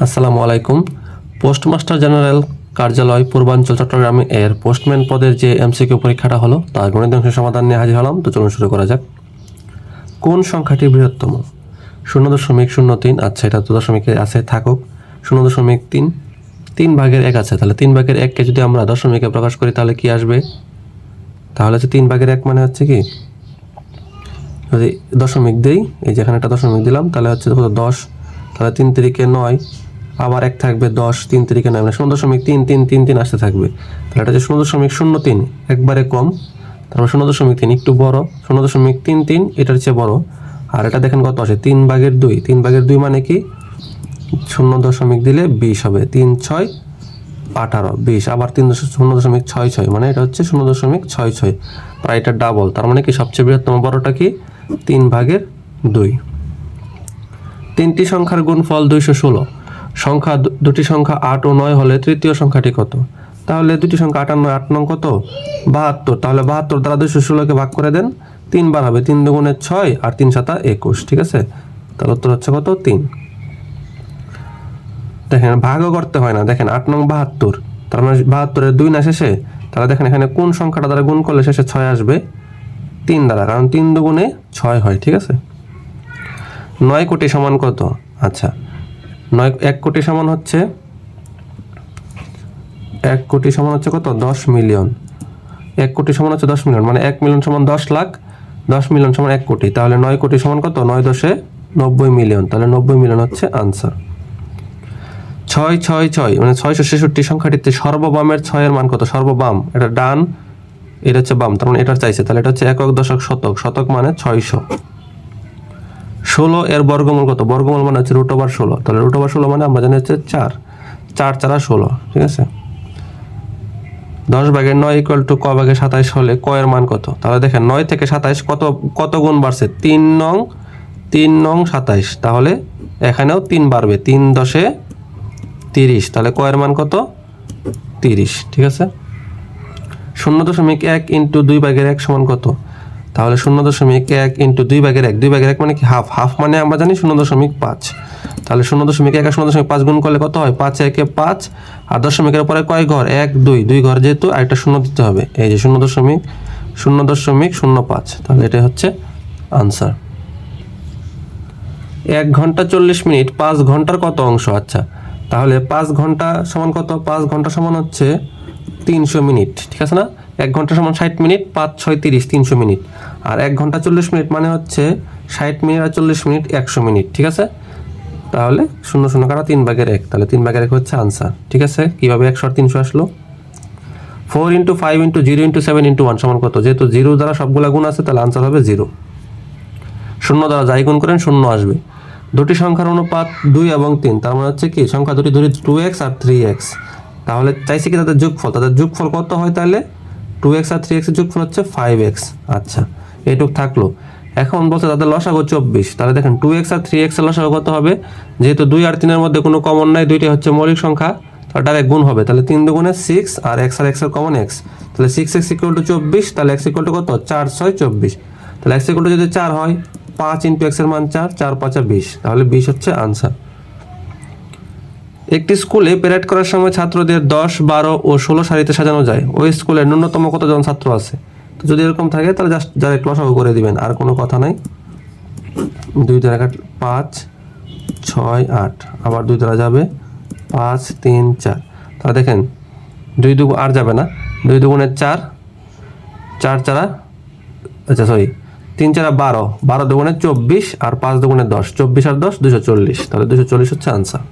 আসসালামু আলাইকুম। Postmaster general কার্যালয় পূর্বাঞ্চল চট্টগ্রামে এর পোস্টম্যান পদের যে এমসিকিউ পরীক্ষাটা হলো, তার গণিত অংশের সমাধান নিয়ে হাজির হলাম। তো চলুন শুরু করা যাক। কোন সংখ্যাটি বৃহত্তম? শূন্য দশমিক শূন্য তিন আচ্ছা এটা দু দশমিকে আছে, থাকুক। শূন্য দশমিক তিন তিন ভাগের এক আছে, তাহলে তিন ভাগের এককে যদি আমরা দশমিকে প্রকাশ করি, তাহলে কি আসবে? তাহলে হচ্ছে তিন ভাগের এক মানে হচ্ছে কি? যদি দশমিক দিই, এই যেখানে একটা দশমিক দিলাম, তাহলে হচ্ছে দশ, তাহলে তিন তিরিকে নয় আবার এক থাকবে দশ, তিন তিরিকে নয় মানে শূন্য দশমিক তিন তিন তিন তিন আসতে থাকবে। তাহলে এটা হচ্ছে শূন্য দশমিক শূন্য তিন, একবারে কম। তারপর শূন্য দশমিক তিন একটু বড়, শূন্য দশমিক তিন তিন, এটার চেয়ে বড়। আর এটা দেখেন কত আসে? তিন ভাগের দুই, তিন ভাগের দুই মানে কি? শূন্য দশমিক দিলে বিশ হবে। তিন, ছয়, আঠারো, বিশ। আবার তিন শূন্য দশমিক ছয় ছয় মানে এটা হচ্ছে শূন্য দশমিক ছয় ছয়। প্রায় এটা ডাবল তার মানে কি সবচেয়ে বৃহত্তম বড়টা কি? তিন ভাগের দুই। তিনটি সংখ্যার গুণফল দুইশো ষোলো। সংখ্যা দুটি সংখ্যা আট ও নয় হলে তৃতীয় সংখ্যাটি কত? তাহলে দুটি সংখ্যা আট আর নয়, আট নং কত? বাহাত্তর। তাহলে বাহাত্তর দ্বারা দুইশো ষোলোকে ভাগ করে দেন তিনবার হবে। তিন দুগুণে ছয় আর তিন সাতা একুশ, ঠিক আছে? তাহলে উত্তর হচ্ছে কত? তিন। দেখেন, ভাগও করতে হয় না। দেখেন, আট নং বাহাত্তর। তার মানে বাহাত্তরের দুই না শেষে? তাহলে দেখেন, এখানে কোন সংখ্যাটা দ্বারা গুণ করলে শেষে ছয় আসবে? তিন দ্বারা, কারণ তিন দুগুণে ছয় হয়, ঠিক আছে? নয় কোটি সমান কত? আচ্ছা নয়, এক কোটি সমান হচ্ছে, এক কোটি সমান হচ্ছে কত? দশ মিলিয়ন। এক কোটি সমান হচ্ছে দশ মিলিয়ন মানে এক মিলিয়ন সমান দশ লাখ, দশ মিলিয়ন সমান এক কোটি। তাহলে নয় কোটি সমান কত? নয় দশে নব্বই মিলিয়ন। তাহলে নব্বই মিলিয়ন হচ্ছে আনসার। ছয় ছয় ছয় মানে ছয়শো ছেষট্টি সংখ্যাটিতে সর্ববামের ছয়ের মান কত? সর্ববাম। এটা ডান, এটা হচ্ছে বাম। তার মানে এটা চাইছে। তাহলে এটা হচ্ছে একক দশক শতক। শতক মানে ছয়শো। ষোলো এর বর্গমূল কত? বর্গমূল মানে হচ্ছে রুট ওভার ষোলো। তাহলে রুট ওভার ষোলো মানে আমরা জানি হচ্ছে চার। চার চারা ষোলো, ঠিক আছে? দশ ভাগের নয় ইকুয়াল টু ক ভাগে সাতাইশ হলে ক এর মান কত? তাহলে দেখেন, নয় থেকে সাতাইশ কত কত গুণ বাড়ছে? তিন নং তিন নং সাতাইশ। তাহলে এখানেও তিন বাড়বে, তিন দশে তিরিশ। তাহলে ক এর মান কত? তিরিশ, ঠিক আছে? শূন্য দশমিক এক ইন্টু দুই ভাগের এক সমান কত? তাহলে শূন্য দশমিক এক ইন্টু দুই ভাগের এক, দুই ভাগের এক মানে কি হাফ হাফ মানে আমরা জানি শূন্য দশমিক পাঁচ। তাহলে শূন্য দশমিক এক শূন্য দশমিক পাঁচ গুণ করলে কত হয়? পাঁচ একে পাঁচ। আর দশমিকের পরে কয় ঘর? এক, দুই। দুই ঘর যেহেতু আরেকটা শূন্য দিতে হবে। এই যে শূন্য দশমিক শূন্য দশমিক, শূন্য পাঁচ। তাহলে এটা হচ্ছে আনসার এক ঘণ্টা চল্লিশ মিনিট, পাঁচ ঘণ্টার কত অংশ? আচ্ছা তাহলে পাঁচ ঘণ্টা সমান কত? পাঁচ ঘণ্টা সমান হচ্ছে তিনশো মিনিট, ঠিক আছে না? এক ঘণ্টা সমান ষাট মিনিট, পাঁচ, ছয়, তিরিশ, তিনশো মিনিট। আর এক ঘণ্টা চল্লিশ মিনিট মানে হচ্ছে ষাট মিনিট আর চল্লিশ মিনিট একশো মিনিট, ঠিক আছে? তাহলে শূন্য শূন্য কাটা তিন ভাগের এক, তাহলে তিন ভাগের এক হচ্ছে আনসার, ঠিক আছে? কীভাবে একশো আর তিনশো আসলো? Four into five into zero into seven into one সমান কত? যেহেতু জিরো দ্বারা সবগুলা গুণ আছে, তাহলে আনসার হবে জিরো। শূন্য দ্বারা যাই গুণ করেন, শূন্য আসবে। দুটি সংখ্যার অনুপাত দুই এবং তিন, তার মানে হচ্ছে কি, সংখ্যা দুটি ধরি টু এক্স আর থ্রি এক্স তাহলে চাইছে কি তাদের যোগফল? তাদের যোগফল কত হয় তাহলে? টু এক্স আর থ্রি এক্সের যোগফল হচ্ছে ফাইভ এক্স আচ্ছা এইটুক থাকল। এখন বলছে তাদের লসাগু চব্বিশ। তাহলে দেখেন টু এক্স আর থ্রি এক্সের লসাগু কত হবে? যেহেতু দুই আর তিনের মধ্যে কোনো কমন নাই, দুইটাই হচ্ছে মৌলিক সংখ্যা, তাহলে ডাইরেক্ট গুণ হবে। তাহলে তিন দুগুণে সিক্স আর এক্স আর এক্সের কমন এক্স তাহলে সিক্স এক্স ইকুয়াল টু চব্বিশ, তাহলে এক্স ইকুয়াল টু কত? চার, ছয়, চব্বিশ। তাহলে এক্স ইকুয়াল টু যদি চার হয়, পাঁচ ইন্টু এক্সের মান চার চার, পাঁচা বিশ। তাহলে বিশ হচ্ছে আনসার একটি স্কুলে প্যারেড করার সময় ছাত্রদের দশ, বারো ও ষোলো সারিতে সাজানো যায়। ওই স্কুলে ন্যূনতম কতজন ছাত্র আছে? তো যদি এরকম থাকে, তাহলে জাস্ট যারা লসাগু করে দিবেন, আর কোনো কথা নাই। দুই দ্বারা কাট, পাঁচ, ছয়, আট। আবার দুই দ্বারা যাবে, পাঁচ, তিন, চার। তাহলে দেখেন, দুই দুগুণ, আর যাবে না। দুই দুগুণের চার চার চারা আচ্ছা সরি তিন চারা বারো। বারো দুগুণে চব্বিশ, আর পাঁচ দুগুণে দশ। চব্বিশ আর দশ দুশো চল্লিশ। তাহলে দুশো চল্লিশ হচ্ছে answer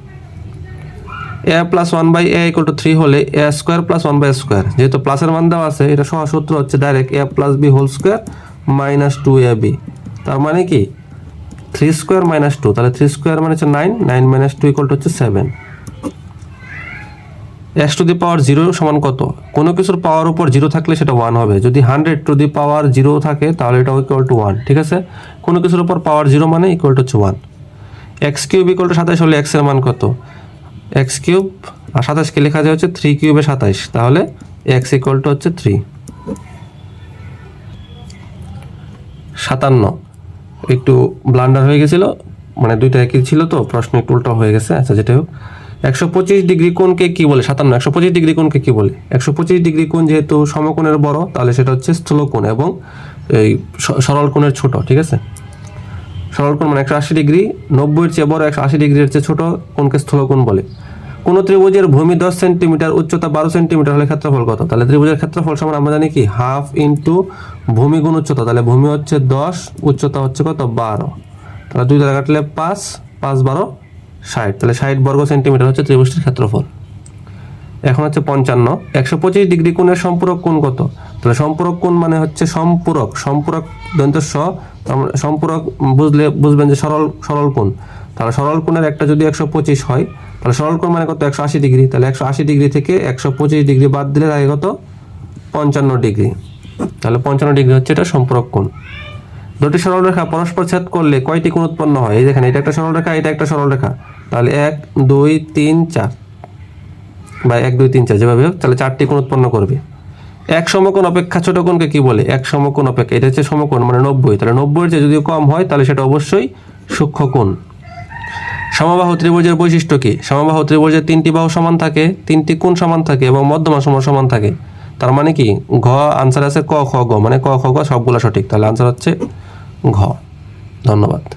A plus one by A equal to three হলে A square plus one by square যেহেতু প্লাসের মান দেওয়া আছে, এটা সহজ সূত্র হচ্ছে direct A plus B whole square minus two A B তার মানে কি? থ্রি স্কোয়ার মাইনাস টু তাহলে থ্রি স্কোয়ার মানে হচ্ছে nine nine minus two equal to হচ্ছে seven x to the power zero সমান কত? কোনো কিছুর পাওয়ার উপর জিরো থাকলে সেটা ওয়ান হবে। যদি hundred to the power zero থাকে, তাহলে এটা ইকুয়াল টু ওয়ান ঠিক আছে? কোনো কিছুর উপর পাওয়ার জিরো মানে ইকুয়াল টু হচ্ছে one x cube equal to সাতাশ হলে এক্সের মান কত? এক্স কিউব আর সাতাশকে লেখা যায় হচ্ছে থ্রি কিউবে সাতাইশ। তাহলে এক্স ইকুয়াল টু হচ্ছে থ্রি। সাতান্ন। একটু ব্লান্ডার হয়ে গেছিল মানে দুইটা একই ছিল তো, প্রশ্ন একটু উল্টো হয়ে গেছে। আচ্ছা যেটা হোক। একশো পঁচিশ ডিগ্রি কোণকে কি বলে? সাতান্ন। একশো পঁচিশ ডিগ্রি কোণকে কি বলে? একশো পঁচিশ ডিগ্রি কোণ যেহেতু সমকোণের বড়, তাহলে সেটা হচ্ছে স্থূলকোণ এবং এই সরল কোণের ছোট, ঠিক আছে? সরল কোণ মানে একশো আশি ডিগ্রি, নব্বইয়ের চেয়ে বড় একশো আশি ডিগ্রির চেয়ে ছোট কোণকে স্থূলকোণ বলে? কোন ত্রিভুজের ভূমি দশ সেন্টিমিটার, উচ্চতা বারো সেন্টিমিটার হলে ক্ষেত্রফল কত? তাহলে ত্রিভুজের ক্ষেত্রফল সমান আমরা জানি কি? হাফ ইন্টু ভূমি গুণ উচ্চতা। তাহলে ভূমি হচ্ছে দশ, উচ্চতা হচ্ছে কত? বারো। তাহলে দুই দ্বারা কাটলে পাঁচ পাঁচ বারো, ষাট। তাহলে ষাট বর্গ সেন্টিমিটার হচ্ছে ত্রিভুজটির ক্ষেত্রফল। এখন হচ্ছে পঞ্চান্ন। একশো পঁচিশ ডিগ্রি কোণের সম্পূরক কোণ কত? তাহলে সম্পূরক কোণ মানে হচ্ছে সম্পূরক। সম্পূরক দন্ত স আমরা সম্পূরক বুঝলে বুঝবেন যে সরল সরল কোণ। তাহলে সরল কোণের একটা যদি একশো পঁচিশ হয়, তাহলে সরল কোণ মানে কত? একশো আশি ডিগ্রি। তাহলে একশো আশি ডিগ্রি থেকে একশো পঁচিশ ডিগ্রি বাদ দিলে থাকে কত? পঞ্চান্ন ডিগ্রি। তাহলে পঞ্চান্ন ডিগ্রি হচ্ছে এটা সম্পূরক কোণ। দুটি সরলরেখা পরস্পর ছেদ করলে কয়টি কোণ উৎপন্ন হয়? এই দেখেন, এটা একটা সরলরেখা এটা একটা সরলরেখা তাহলে এক, দুই, তিন, চার। বা এক, দুই, তিন, চার, যেভাবে হোক, তাহলে চারটি কোণ উৎপন্ন করবে। এক সমকোণ অপেক্ষা ছোট কোণকে কি বলে? এক সমকোণ অপেক্ষা। এটা হচ্ছে সমকোণ মানে নব্বই। তাহলে নব্বইয়ের চেয়ে যদি কম হয়, তাহলে সেটা অবশ্যই সূক্ষ্ম কোণ। সমবাহু ত্রিভুজের বৈশিষ্ট্য কি? সমবাহু ত্রিভুজের তিনটি বাহু সমান থাকে, তিনটি কোণ সমান থাকে এবং মধ্যমা সমান সমান থাকে। তার মানে কি? ঘ আনসার আছে ক, খ, গ। মানে ক, খ, গ সবগুলো সঠিক। তাহলে আনসার হচ্ছে ঘ। ধন্যবাদ।